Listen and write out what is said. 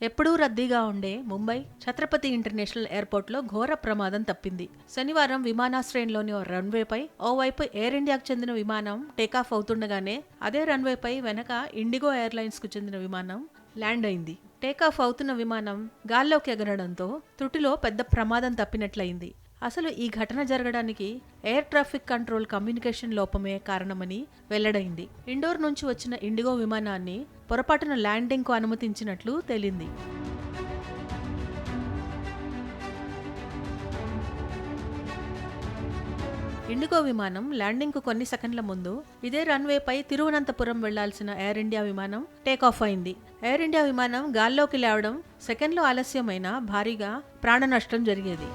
ఎప్పుడూ రద్దీగా ఉండే ముంబై ఛత్రపతి ఇంటర్నేషనల్ ఎయిర్పోర్ట్లో ఘోర ప్రమాదం తప్పింది. శనివారం విమానాశ్రయంలోని ఓ రన్వేపై ఓవైపు ఎయిర్ ఇండియాకు చెందిన విమానం టేకాఫ్ అవుతుండగానే అదే రన్వేపై వెనక ఇండిగో ఎయిర్లైన్స్కు చెందిన విమానం ల్యాండ్ అయింది. టేకాఫ్ అవుతున్న విమానం గాల్లోకి ఎగరడంతో త్రుటిలో పెద్ద ప్రమాదం తప్పినట్లయింది. అసలు ఈ ఘటన జరగడానికి ఎయిర్ ట్రాఫిక్ కంట్రోల్ కమ్యూనికేషన్ లోపమే కారణమని వెల్లడైంది. ఇండోర్ నుంచి వచ్చిన ఇండిగో విమానాన్ని పొరపాటున ల్యాండింగ్కు అనుమతించినట్లు తేలింది. ఇండిగో విమానం ల్యాండింగ్కు కొన్ని సెకండ్ల ముందు ఇదే రన్వేపై తిరువనంతపురం వెళ్ళాల్సిన ఎయిర్ ఇండియా విమానం టేకాఫ్ అయింది. ఎయిర్ ఇండియా విమానం గాల్లోకి లేవడం సెకండ్లు ఆలస్యమైన భారీగా ప్రాణ నష్టం జరిగేది.